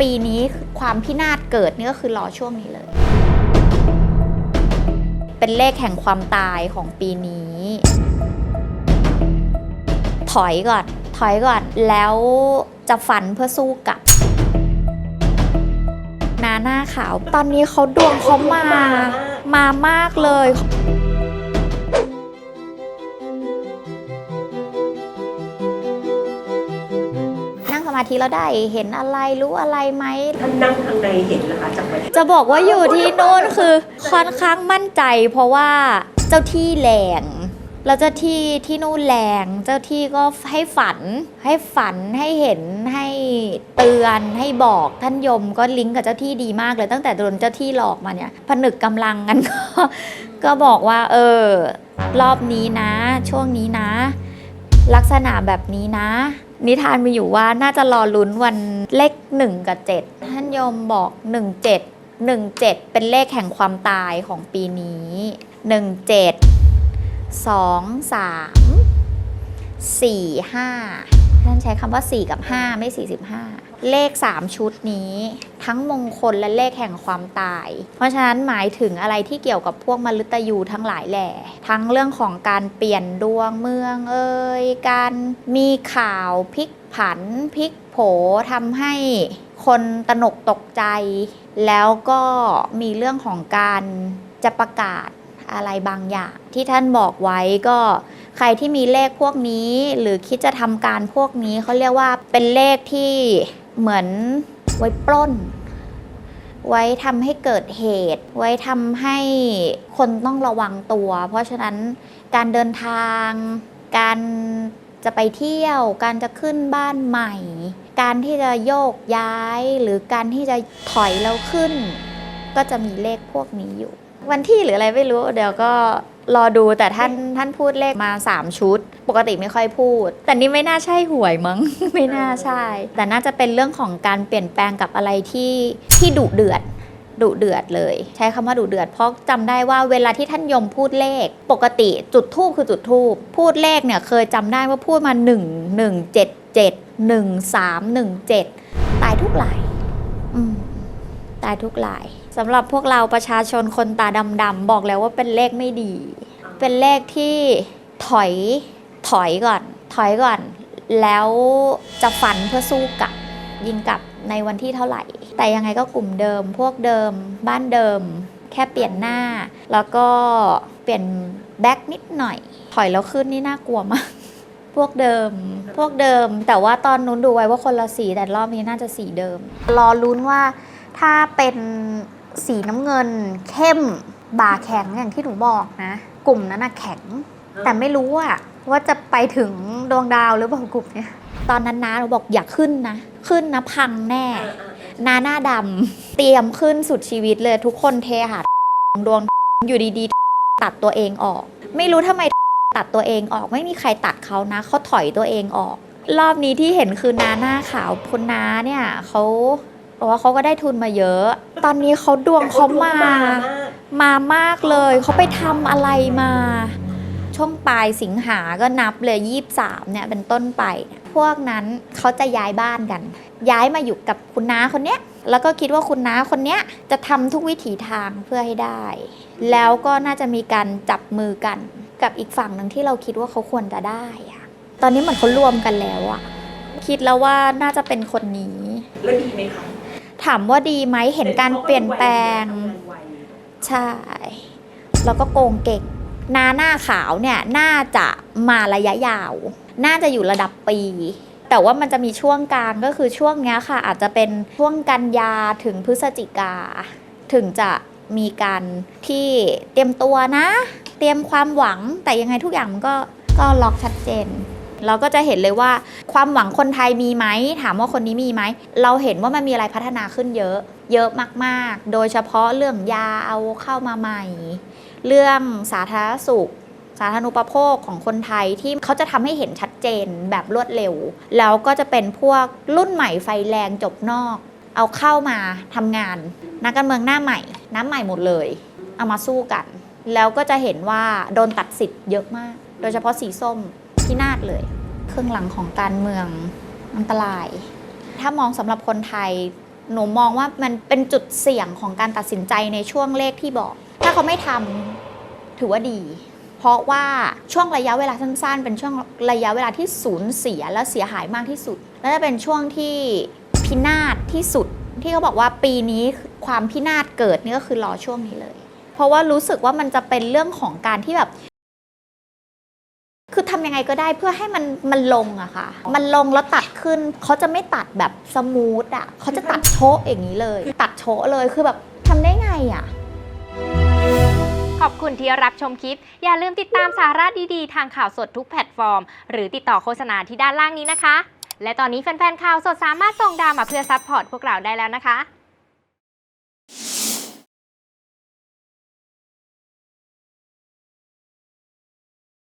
ปีนี้ความพินาศเกิดนี่ก็คือรอช่วงนี้เลย เป็นเลขแห่งความตายของปีนี้ ถอยก่อน ถอยก่อน แล้วจะฝันเพื่อสู้กับ นาหน้าขาว ตอนนี้เขาดวงเขามา มามากเลย นั่งสมาธิแล้วได้เห็นอะไรรู้อะไรไหม ท่านนั่งทางในเห็นนะคะจากวันจะบอกว่าอยู่ที่นู่นคือค่อนข้างมั่นใจ เพราะว่าเจ้าที่แรงแล้วเจ้าที่ที่นู่นแรง เจ้าที่ก็ให้ฝัน ให้ฝันให้เห็นให้เตือนให้บอกท่านยมก็ลิงก์กับเจ้าที่ดีมากเลย ตั้งแต่โดนเจ้าที่หลอกมาเนี่ยผนึกกำลังกันก็ก็บอกว่า เออ รอบนี้นะ ช่วงนี้นะ ลักษณะแบบนี้นะ นิทานมีอยู่ว่าน่าจะรอลุ้นวันเลขหนึ่งกับเจ็ดท่านยมบอกหนึ่งเจ็ดหนึ่งเจ็ดเป็นเลขแห่งความตายของปีนี้หนึ่งเจ็ดสองสามสี่ห้าท่านใช้คำว่าสี่กับห้าไม่สี่สิบห้า เลข 3 ชุดนี้ ทั้งมงคลและเลขแห่งความตาย เพราะฉะนั้นหมายถึงอะไรที่เกี่ยวกับพวกมฤตยูทั้งหลายแหล่ทั้งเรื่องของการเปลี่ยนดวงเมืองเอ่ยการมีข่าวพลิกผันพลิกโผทำให้คนตนกตกใจ แล้วก็มีเรื่องของการจะประกาศอะไรบางอย่าง ที่ท่านบอกไว้ก็ใครที่มีเลขพวกนี้ หรือคิดจะทำการพวกนี้เขาเรียกว่าเป็นเลขที่ เหมือนไว้ปล้น ไว้ทำให้เกิดเหตุ ไว้ทำให้คนต้องระวังตัว เพราะฉะนั้นการเดินทาง การจะไปเที่ยว การจะขึ้นบ้านใหม่ การที่จะโยกย้ายหรือการที่จะถอยแล้วขึ้น ก็จะมีเลขพวกนี้อยู่ วันที่หรืออะไรไม่รู้ เดี๋ยวก็ รอดูแต่ท่านท่านพูดเลขมา 3 ชุด ปกติไม่ค่อยพูด แต่นี่ไม่น่าใช่หวยมั้ง ไม่น่าใช่ แต่น่าจะเป็นเรื่องของการเปลี่ยนแปลงกับอะไรที่ที่ดุเดือดดุเดือดเลย ใช้คำว่าดุเดือด เพราะจำได้ว่าเวลาที่ท่านยมพูดเลข ปกติจุดทูบคือจุดทูบพูดเลขเนี่ยเคยจำได้ว่าพูดมา 1 1 7 7 1 3 1 7 ตายทุกหลายตายทุกหลาย สำหรับพวกเราประชาชนคนตาดำๆบอกแล้วว่าเป็นเลขไม่ดี เป็นเลขที่ถอยถอยก่อน ถอยก่อน แล้วจะฝันเพื่อสู้กับยิงกับในวันที่เท่าไหร่ แต่ยังไงก็กลุ่มเดิม พวกเดิม บ้านเดิม แค่เปลี่ยนหน้า แล้วก็เปลี่ยนแบ็กนิดหน่อย ถอยแล้วขึ้นนี่น่ากลัวมาก พวกเดิม พวกเดิม แต่ว่าตอนนู้นดูไว้ว่าคนละสีแต่รอบนี้น่าจะสีเดิม รอลุ้นว่าถ้าเป็น สีน้ำเงิน เข้มบ่าแข็งอย่างที่หนูบอกนะ กลุ่มนั้นน่ะแข็ง แต่ไม่รู้อะว่าจะไปถึงดวงดาวหรือเปล่ากลุ่มเนี้ยตอนนั้นนะหนูบอกอย่าขึ้นนะ ขึ้นนะพังแน่ นาหน้าดำเตรียมขึ้นสุดชีวิตเลยทุกคนเทหาดวงอยู่ดีๆ ตัดตัวเองออก ไม่รู้ทำไมตัดตัวเองออกไม่มีใครตัดเขานะเขาถอยตัวเองออก รอบนี้ที่เห็นคือนาหน้าขาวคุณนาเนี่ยเขา บอกว่าเขาก็ได้ทุนมาเยอะ ตอนนี้เขาดวงเขามา มามากเลย เขาไปทำอะไรมา ช่วงปลายสิงหาก็นับเลยยี่สามเนี่ยเป็นต้นไปเนี่ยพวกนั้นเขาจะย้ายบ้านกัน ย้ายมาอยู่กับคุณน้าคนเนี้ย แล้วก็คิดว่าคุณน้าคนเนี้ยจะทำทุกวิถีทางเพื่อให้ได้ แล้วก็น่าจะมีการจับมือกันกับอีกฝั่งหนึ่งที่เราคิดว่าเขาควรจะได้อะตอนนี้เหมือนเขารวมกันแล้วอะคิดแล้วว่าน่าจะเป็นคนนี้ แล้วดีไหมคะ ถามว่าดีไหมเห็นการเปลี่ยนแปลงทำานไวใช่ แล้วก็โกงเก่งนาหน้าขาวเนี่ยน่าจะมาระยะยาว น่าจะอยู่ระดับปี แต่ว่ามันจะมีช่วงกลางก็คือช่วงเนี้ยค่ะ อาจจะเป็นช่วงกันยาถึงพฤศจิกา ถึงจะมีการที่เตรียมตัวนะ เตรียมความหวังแต่ยังไงทุกอย่างมันก็ก็ล็อกชัดเจน เราก็จะเห็นเลยว่าความหวังคนไทยมีไหม ถามว่าคนนี้มีไหม เราเห็นว่ามันมีอะไรพัฒนาขึ้นเยอะ เยอะมาก ๆ โดยเฉพาะเรื่องยาเอาเข้ามาใหม่ เรื่องสาธารณสุข สาธารณูปโภคของคนไทยที่เขาจะทำให้เห็นชัดเจนแบบรวดเร็ว แล้วก็จะเป็นพวกรุ่นใหม่ไฟแรงจบนอก เอาเข้ามาทำงาน นักการเมืองหน้าใหม่ น้ำใหม่หมดเลย เอามาสู้กัน แล้วก็จะเห็นว่าโดนตัดสิทธิ์เยอะมาก โดยเฉพาะสีส้ม ที่นาดเลย เครื่องหลังของการเมืองอันตราย ถ้ามองสำหรับคนไทย หนูมองว่ามันเป็นจุดเสี่ยงของการตัดสินใจในช่วงเลขที่บอก ถ้าเขาไม่ทำถือว่าดี เพราะว่าช่วงระยะเวลาสั้นๆ เป็นช่วงระยะเวลาที่สูญเสียและเสียหายมากที่สุด และจะเป็นช่วงที่พินาศที่สุดที่เขาบอกว่าปีนี้ความพินาศเกิดนี่ก็คือรอช่วงนี้เลย เพราะว่ารู้สึกว่ามันจะเป็นเรื่องของการที่แบบ คือทำยังไงก็ได้เพื่อให้มันมันลงอะค่ะ มันลงแล้วตัดขึ้นเขาจะไม่ตัดแบบสมูทอะเขาจะตัดโชะอย่างนี้เลย ตัดโชะเลยคือแบบทำได้ไงอะขอบคุณที่รับชมคลิป อย่าลืมติดตามสาระดีๆ ทางข่าวสดทุกแพลตฟอร์ม หรือติดต่อโฆษณาที่ด้านล่างนี้นะคะ และตอนนี้แฟนๆข่าวสดสามารถส่งดาวมาเพื่อซัพพอร์ตพวกเราได้แล้วนะคะ